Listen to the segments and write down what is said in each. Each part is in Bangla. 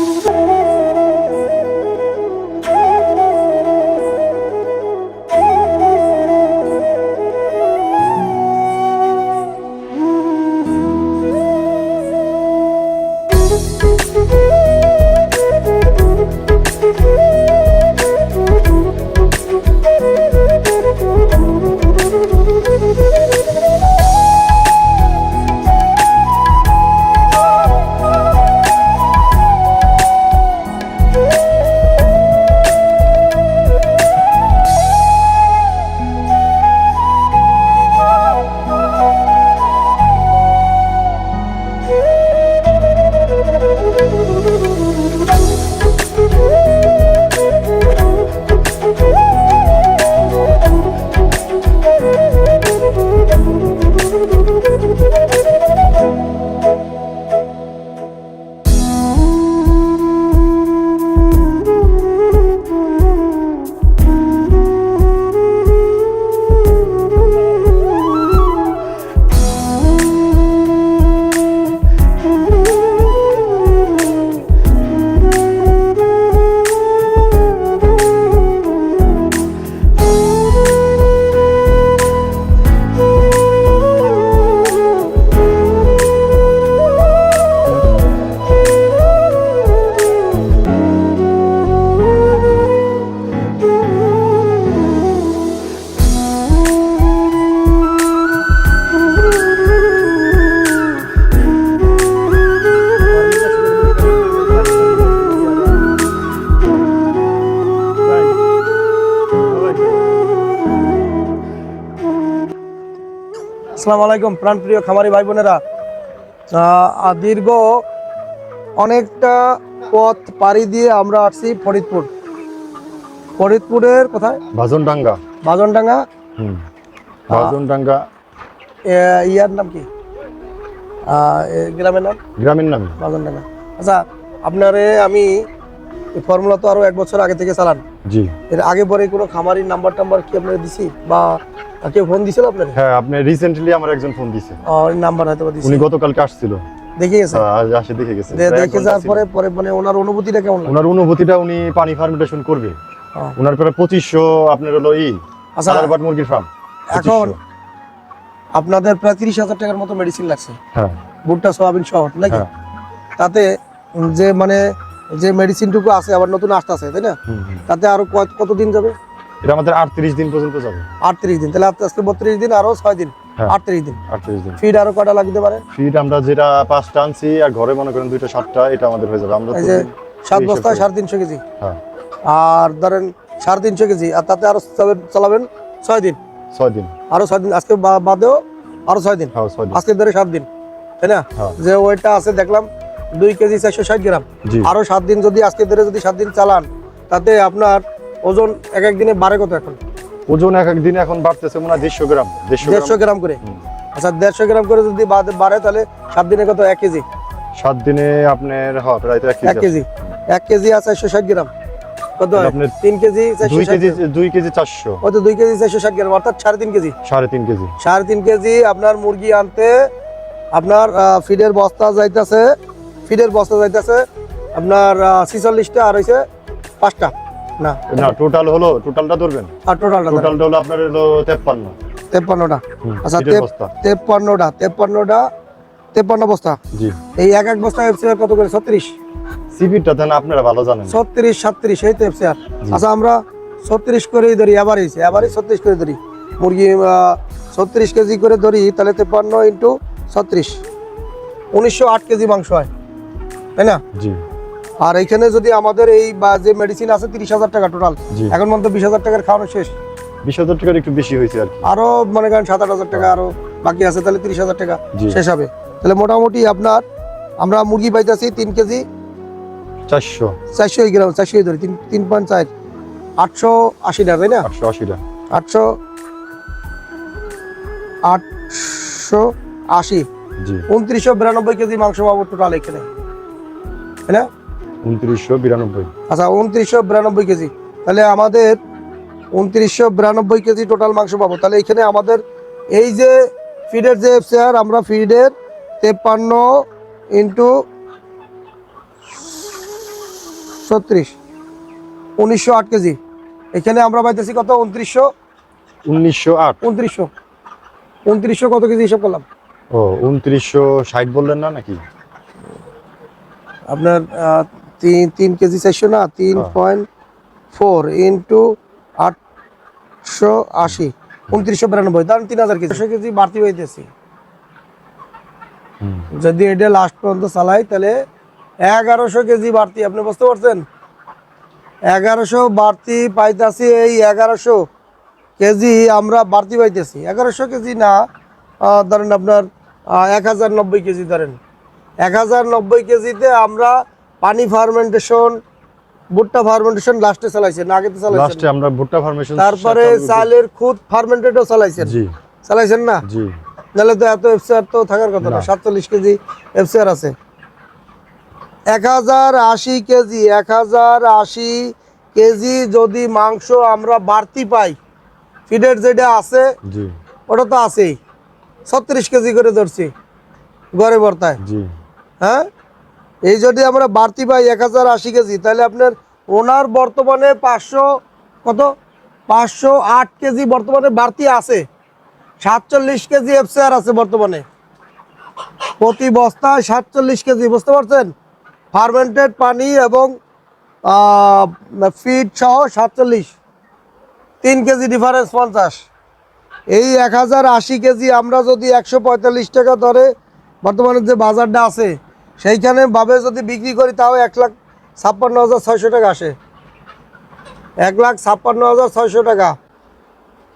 Oh, আসসালামু আলাইকুম প্রাণপ্রিয় খামারি ভাই বোনেরা দীর্ঘ অনেকটা পথ পাড়ি দিয়ে আমরা আসছি ফরিদপুর। ফরিদপুরের কোথায়? ভাজনডাঙ্গা ভাজনডাঙ্গা এ, ইয়ার নাম কি? গ্রামের নাম? গ্রামের নাম। বাজনডাঙ্গা। আচ্ছা আপনারে আমি ফর্মুলা তো আরও এক বছর আগে থেকে চালান। জি। এর আগে পরে কোনো খামারির নাম্বার টাম্বার কি আপনার দিছি? বা কেউ ফোন দিছিল আপনার হ্যাঁ আপনি রিসেন্টলি আমার একজন ফোন দিছে। নাম্বার হয়তো দিছি। উনি গতকালকে আসছিল। দেখে গেছে? আজ আসে দেখে গেছে। দেখে যাওয়ার পরে পরে মানে ওনার অনুভূতিটা কেমন ওনার অনুভূতিটা উনি পানি ফার্মেন্টেশন করবে। হ্যাঁ। ওনার প্রায় পঁচিশশো আপনার হলো ই আচ্ছা মুরগির ফার্ম এখন আপনাদের প্রায় তিরিশ হাজার টাকার মতো মেডিসিন লাগছে। হ্যাঁ। ভুট্টা সোয়াবিন সহ নাকি? হ্যাঁ। তাতে যে মানে যে মেডিসিনটুকু আছে আবার নতুন আসতে আছে তাই না। তাতে আরও কত- কতদিন যাবে? এটা আমাদের আটত্রিশ দিন পর্যন্ত যাবে। আটত্রিশ দিন। তাহলে আজকে- বত্রিশ দিন আরও ছয় দিন। হ্যাঁ। আটত্রিশ দিন। আটত্রিশ দিন। ফিড আরও কটা লাগতে পারে? ফিড আমরা যেটা পাঁচটা আনছি আর ঘরে মনে করেন দুইটা সাতটা এটা আমাদের হয়ে যাবে। আমরা সাত বস্তায় সাড়ে তিনশো কেজি। হ্যাঁ। আর ধরেন সাড়ে তিনশো কেজি আর তাতে আরও চালাবেন- ছয় দিন। ছয় দিন। আরও ছয় দিন। আজকে বাদেও আরও ছয় দিন। হ্যাঁ আজকে ধরে সাত দিন। তাই না? হ্যাঁ। যে ওইটা আছে দেখলাম দুই কেজি চারশো ষাট গ্রাম। আরও সাত দিন যদি আজকে ধরে যদি সাত দিন চালান তাতে আপনার ওজন এক এক দিনে বাড়ে কত এখন? ওজন এক এক দিনে এখন বাড়তেছে মনে হয় দেড়শো গ্রাম দেড়শো গ্রাম। করে। আচ্ছা দেড়শো গ্রাম করে যদি বাড়ে তাহলে সাত দিনে কত? এক কেজি? সাত দিনে আপনার হয় প্রায় এক কেজি এক কেজি আছে চারশো ষাট গ্রাম। কত আপনার তিন কেজি দুই কেজি দুই কেজি চারশো। দুই কেজি চারশো ষাট গ্রাম অর্থাৎ সাড়ে তিন কেজি। সাড়ে তিন কেজি। সাড়ে তিন কেজি আপনার মুরগি আনতে আপনার ফিডের বস্তা যাইতেছে ফিডের বস্তা যাইতেছে আপনার ছিচল্লিশটা আর হয়েছে পাঁচটা। না। না টোটাল হলো টোটালটা ধরবেন। আর টোটালটা টোটালটা হলো আপনার হলো তেপ্পান্ন। তেপ্পান্নটা। আচ্ছা, এটার তেপ- বস্তা। তেপ্পান্নটা তেপ্পান্নটা তেপ্পান্ন বস্তা। জি। এই এক এক বস্তা এফসিআর কত করে? ছত্রিশ। সিপিটা দেন আপনারা ভালো জানেন। ছত্রিশ সাতত্রিশ এই তো এফসিআর আচ্ছা আমরা ছত্রিশ করেই ধরি এভারেজ এভারেজ ছত্রিশ করে ধরি। মুরগি ছত্রিশ কেজি করে ধরি তাহলে তেপ্পান্ন ইন্টু ছত্রিশ। উনিশশো আট কেজি মাংস হয়। তাই না? জি। আর এখানে যদি আমাদের এই বা যে মেডিসিন আছে তিরিশ হাজার টাকা টোটাল এখন মধ্যে বিশ হাজার টাকার খাওয়ানো শেষ। বিশ হাজার টাকার একটু বেশি হয়েছে আর আরও মনে করেন সাত আট হাজার টাকা আরও বাকি আছে তাহলে তিরিশ হাজার টাকা শেষ হবে। তাহলে মোটামুটি আপনার আমরা মুরগি পাইতেছি তিন কেজি। চারশো। চারশো গ্রাম চারশো ধরি তিন তিন পয়েন্ট চার। আটশো আশি টাকা তাই না? আটশো আশিটা আটশো আটশো আশি। জি। উনত্রিশশো বিরানব্বই কেজি মাংস পাবো টোটাল এখানে। তাই না? উনত্রিশশো বিরানব্বই। আচ্ছা উনত্রিশশো বিরানব্বই কেজি। তাহলে আমাদের উনত্রিশশো বিরানব্বই কেজি টোটাল মাংস পাবো। তাহলে এখানে আমাদের এই যে ফিডের যে শেয়ার আমরা ফিডের তেপ্পান্ন ইন্টু ছত্রিশ। উনিশশো আট কেজি। এখানে আমরা পাইতেছি কত? উনত্রিশশো? উনিশশো আট। উনত্রিশশো। উনত্রিশশো কত কেজি হিসাব করলাম? ও উনত্রিশশো ষাট বললেন না নাকি? আপনার তিন তিন কেজি চারশো না তিন হ্যাঁ। পয়েন্ট ফোর ইন্টু আটশো আশি উনত্রিশশো বিরানব্বই ধরেন তিন হাজার কেজি। কেজি বাড়তি হইতেছি। যদি এটা লাস্ট পর্যন্ত চালাই তাহলে এগারোশো কেজি বাড়তি আপনি বুঝতে পারছেন? এগারোশো বাড়তি পাইতাছি এই এগারোশো কেজি আমরা বাড়তি পাইতেছি। এগারোশো কেজি না ধরেন আপনার এক হাজার নব্বই কেজি ধরেন। এক হাজার নব্বই কেজিতে আমরা পানি ফার্মেন্টেশন ভুট্টা ফার্মেন্টেশন লাস্টে চালাইছেন আগে তো চালাইছেন লাস্টে আমরা ভুট্টা ফার্মেশন তারপরে চালের খুদ ফার্মেন্টেডও চালাইছেন। জি। চালাইছেন না? জি। নাহলে তো এত এফসিআর তো থাকার কথা না না। সাতচল্লিশ কেজি এফসিআর আছে। এক হাজার আশি কেজি এক হাজার আশি কেজি যদি মাংস আমরা বাড়তি পাই ফিডের যেটা আছে জি। ওটা তো আছেই। ছত্রিশ কেজি করে ধরছি গড়ে বর্তায়। জি। হ্যাঁ? এই যদি আমরা বাড়তি পাই এক হাজার আশি কেজি, তাহলে আপনার ওনার বর্তমানে পাঁচশো কত? পাঁচশো আট কেজি বর্তমানে বাড়তি আছে। সাতচল্লিশ কেজি এফসিআর আছে বর্তমানে। প্রতি বস্তায় সাতচল্লিশ কেজি, বুঝতে পারছেন? ফার্মেন্টেড পানি এবং ফিড সহ সাতচল্লিশ। তিন কেজি ডিফারেন্স পঞ্চাশ। এই এক হাজার আশি কেজি আমরা যদি একশো পঁয়তাল্লিশ টাকা দরে বর্তমানে যে বাজারটা আছে সেইখানে ভাবে যদি বিক্রি করি তাও এক লাখ ছাপ্পান্ন হাজার ছয়শো টাকা আসে। এক লাখ ছাপ্পান্ন হাজার ছয়শো টাকা।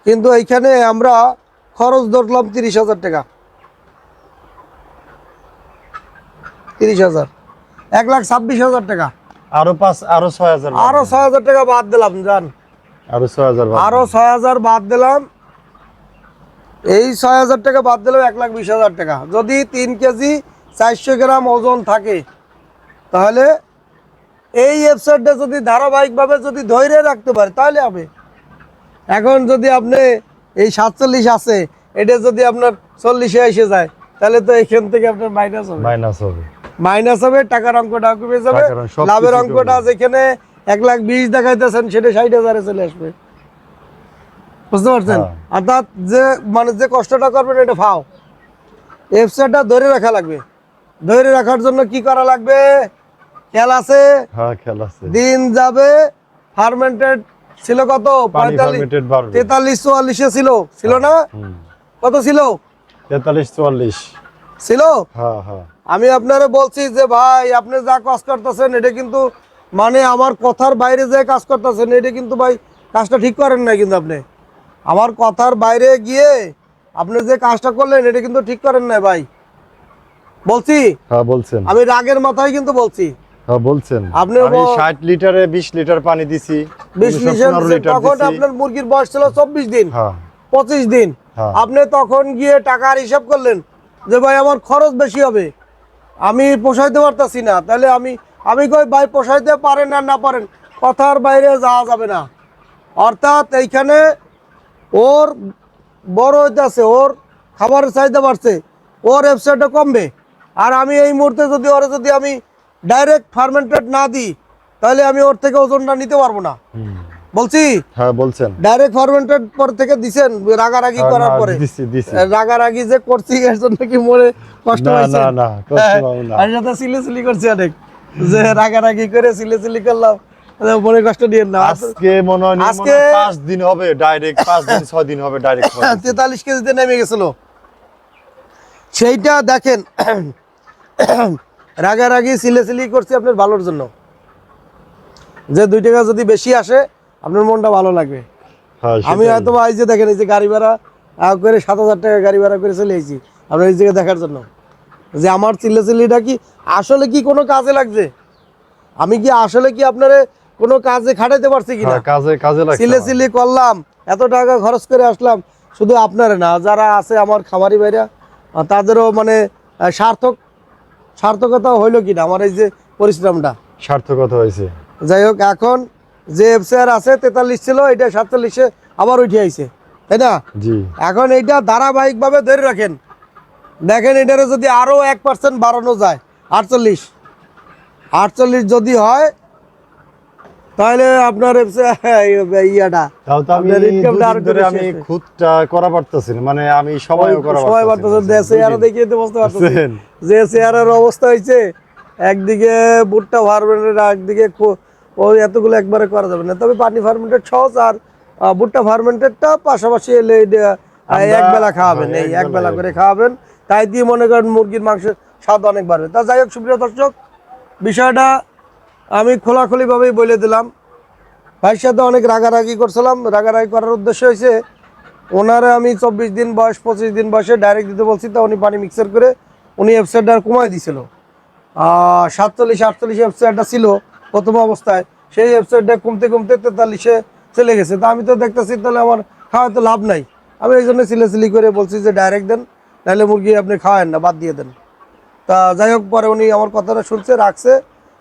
কিন্তু এইখানে আমরা খরচ ধরলাম তিরিশ হাজার টাকা। তিরিশ হাজার। এক লাখ ছাব্বিশ হাজার টাকা। আরও পাঁচ আরও ছয় হাজার আরও ছয় হাজার টাকা বাদ দিলাম জান। আরও ছয় হাজার আরও ছয় হাজার বাদ দিলাম। এই ছয় হাজার টাকা বাদ দিলাম এক লাখ বিশ হাজার টাকা। যদি তিন কেজি চারশো গ্রাম ওজন থাকে। তাহলে এই ওয়েবসাইটটা যদি ধারাবাহিকভাবে যদি ধৈর্য রাখতে পারে তাহলে হবে। এখন যদি আপনি এই সাতচল্লিশ আছে এটা যদি আপনার চল্লিশে এসে যায় তাহলে তো এখান থেকে আপনার মাইনাস হবে। মাইনাস হবে। মাইনাস হবে টাকার অঙ্কটা কমে যাবে। লাভের অঙ্কটা যেখানে এক লাখ বিশ দেখাইতেছেন সেটা ষাট হাজারে চলে আসবে। বুঝতে পারছেন? হ্যাঁ। অর্থাৎ যে মানে যে কষ্টটা করবেন এটা ফাও। ওয়েবসাইটটা ধরে রাখা লাগবে। ধরে রাখার জন্য কি করা লাগবে? আছে? হ্যাঁ খেল আছে। দিন যাবে ফার্মেন্টেড ছিল কত? তেতাল্লিশ চুয়াল্লিশে ছিল। ছিল না? কত ছিল? তেতাল্লিশ চুয়াল্লিশ। ছিল? হ্যাঁ হ্যাঁ। আমি আপনারে বলছি যে ভাই আপনি যা কাজ করতেছেন এটা কিন্তু মানে আমার কথার বাইরে যে কাজ করতেছেন এটা কিন্তু ভাই কাজটা ঠিক করেন না কিন্তু আপনি। আমার কথার বাইরে গিয়ে আপনি যে কাজটা করলেন এটা কিন্তু ঠিক করেন না ভাই। বলছি? হ্যাঁ বলছেন। আমি রাগের মাথায় কিন্তু বলছি। হ্যাঁ বলছেন। আপনি আমি বল- ষাট লিটারে বিশ লিটার পানি দিছি বিশ উনিশশো লিটার তখন আপনার মুরগির বয়স ছিল চব্বিশ দিন হ্যাঁ। পঁচিশ দিন। হ্যাঁ। আপনি তখন গিয়ে টাকার হিসাব করলেন যে ভাই আমার খরচ বেশি হবে। আমি পোষাইতে পারতাছি না। তাহলে আমি আমি কই ভাই পোষাইতে পারেন আর না পারেন কথার বাইরে যাওয়া যাবে না। অর্থাৎ এইখানে ওর বড় হইতেছে ওর খাবারের চাহিদা বাড়ছে ওর ওয়েবসাইটটা কমবে। আর আমি এই মুহূর্তে যদি ওরে যদি আমি ডাইরেক্ট ফার্মেন্টেড না দিই তাহলে আমি ওর থেকে ওজনটা নিতে পারব না। বলছি? হ্যাঁ বলছেন। ডাইরেক্ট ফার্মেন্টেড পর থেকে দিছেন রাগারাগি হ্যাঁ, করার পরে। দিছি দিছি। রাগারাগি যে করছি এর জন্য কি মনে কষ্ট হয়েছে? না না কষ্ট পাবো না। আর সাথে সিলে সিলি করছি অনেক যে রাগারাগি করে সিলে সিলি করলাম মনে কষ্ট দিয়েন না। আজকে মনে হয় আজকে- পাঁচ দিন হবে ডাইরেক্ট পাঁচ দিন ছয় দিন হবে ডাইরেক্ট তেতাল্লিশ কেজিতে নেমে গেছিল। সেইটা দেখেন রাগারাগি সিলে সিলি করছি আপনার ভালোর জন্য। যে দুই টাকা যদি বেশি আসে আপনার মনটা ভালো লাগবে। হ্যাঁ আমি হয়তো এই যে দেখেন এই যে গাড়ি ভাড়া করে সাত হাজার টাকা গাড়ি ভাড়া করে চলে এসেছি আপনার এই জায়গায় দেখার জন্য। যে আমার চিল্লে চিল্লিটা কি আসলে কি কোনো কাজে লাগছে? আমি কি আসলে কি আপনারে কোনো কাজে খাটাইতে পারছি কিনা? কাজে কাজে লাগছে চিল্লে চিল্লি করলাম এত টাকা খরচ করে আসলাম শুধু আপনারে না যারা আছে আমার খামারি ভাইরা আহ, তাদেরও মানে সার্থক সার্থকতা হইল কিনা? আমার এই যে পরিশ্রমটা। সার্থকতা হয়েছে। যাই হোক এখন যে এফসিআর আছে তেতাল্লিশ ছিল এটা সাতচল্লিশে আবার উঠে আইছে। তাই না? জি। এখন এইটা ধারাবাহিকভাবে ধরে রাখেন। দেখেন এটারে যদি আরও এক পার্সেন্ট বাড়ানো যায় আটচল্লিশ। আটচল্লিশ যদি হয় তাহলে আপনার ইয়াটা। আমি খুদটা করা পারতেছি মানে আমি সময়ও করা সবাই পারতেছি পারতেছে না। দেশে আরও দেখিয়ে তো বুঝতে পারতেছি। বুঝছেন? যে চেয়ারের অবস্থা হয়েছে একদিকে ভুট্টা ফার্মেন্টেড একদিকে ওই এতগুলো একবারে করা যাবে না। তবে পানি ফার্মেন্টেড সহজ আর ভুট্টা ফার্মেন্টেডটা পাশাপাশি এলে এক বেলা খাওয়াবেন হ্যাঁ, এই এক বেলা করে খাওয়াবেন। তাই দিয়ে মনে করেন মুরগির মাংসের স্বাদ অনেক বাড়বে। তা যাই হোক সুপ্রিয় দর্শক বিষয়টা আমি খোলাখুলিভাবেই বলে দিলাম। ভাইয়ের সাথে অনেক রাগারাগি করছিলাম। রাগারাগি করার উদ্দেশ্য হয়েছে, ওনারে আমি চব্বিশ দিন বয়স, পঁচিশ দিন বয়সে ডাইরেক্ট দিতে বলছি, তা উনি পানি মিক্সার করে উনি ওয়েবসাইটটা কমাই দিছিল। সাতচল্লিশ, আটচল্লিশ ওয়েবসাইটটা ছিল প্রথম অবস্থায়। সেই ওয়েবসাইটটা কমতে কমতে তেতাল্লিশে চলে গেছে। তা আমি তো দেখতেছি, তাহলে আমার খাওয়া খাওয়াতে লাভ নাই। আমি এই জন্য সিলেসিলি করে বলছি যে ডাইরেক্ট দেন, নাহলে মুরগি আপনি খাওয়ান না, বাদ দিয়ে দেন। তা যাই হোক, পরে উনি আমার কথাটা শুনছে, রাখছে।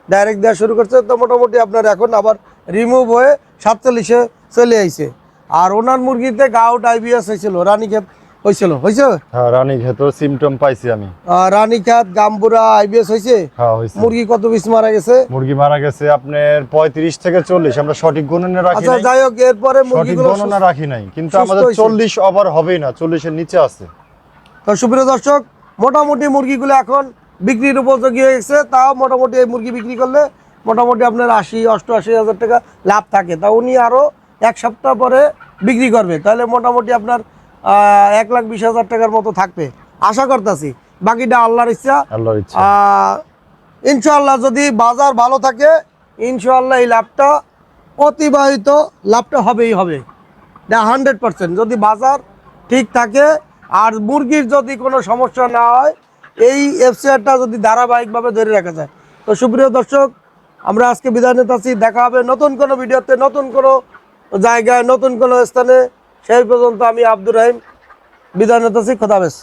ডাইরেক্ট দেওয়া শুরু করছে তো মোটামুটি আপনার এখন আবার রিমুভ হয়ে সাতচল্লিশে চলে আইছে। আর ওনার মুরগিতে গাউট আইবিএস হয়েছিল রানীক্ষেত হয়েছিল হয়েছে হ্যাঁ রানী ক্ষেত্র সিমটম পাইছি আমি। রানীক্ষেত গাম্বুরা আইবিএস হয়েছে হ্যাঁ হয়েছে মুরগি কত পিস মারা গেছে? মুরগি মারা গেছে আপনার পঁয়ত্রিশ থেকে চল্লিশ আমরা সঠিক গণনা রাখি আচ্ছা যাই হোক এরপরে সঠিক গণনা রাখি নাই কিন্তু আমাদের চল্লিশ ওভার হবেই না চল্লিশের নিচে আছে। তো সুপ্রিয় দর্শক মোটামুটি মুরগিগুলো এখন বিক্রির উপযোগী হয়েছে তাও মোটামুটি এই মুরগি বিক্রি করলে মোটামুটি আপনার আশি অষ্টআশি হাজার টাকা লাভ থাকে। তা উনি আরও এক সপ্তাহ পরে বিক্রি করবে। তাহলে মোটামুটি আপনার এক লাখ বিশ হাজার টাকার মতো থাকবে। আশা করতেছি। বাকিটা আল্লাহর ইচ্ছা। আল্লাহর ইচ্ছা। ইনশাআল্লাহ যদি বাজার ভালো থাকে ইনশাআল্লাহ এই লাভটা অতিবাহিত লাভটা হবেই হবে। হান্ড্রেড পার্সেন্ট যদি বাজার ঠিক থাকে আর মুরগির যদি কোনো সমস্যা না হয় এই এফসিআরটা যদি ধারাবাহিকভাবে ধরে রাখা যায়। তো সুপ্রিয় দর্শক, আমরা আজকে বিদায় নিতেছি দেখা হবে নতুন কোনো ভিডিওতে, নতুন কোনো জায়গায়, নতুন কোনো স্থানে। সেই পর্যন্ত আমি আব্দুর রহিম। বিদায় নিতেছি খোদাবেশ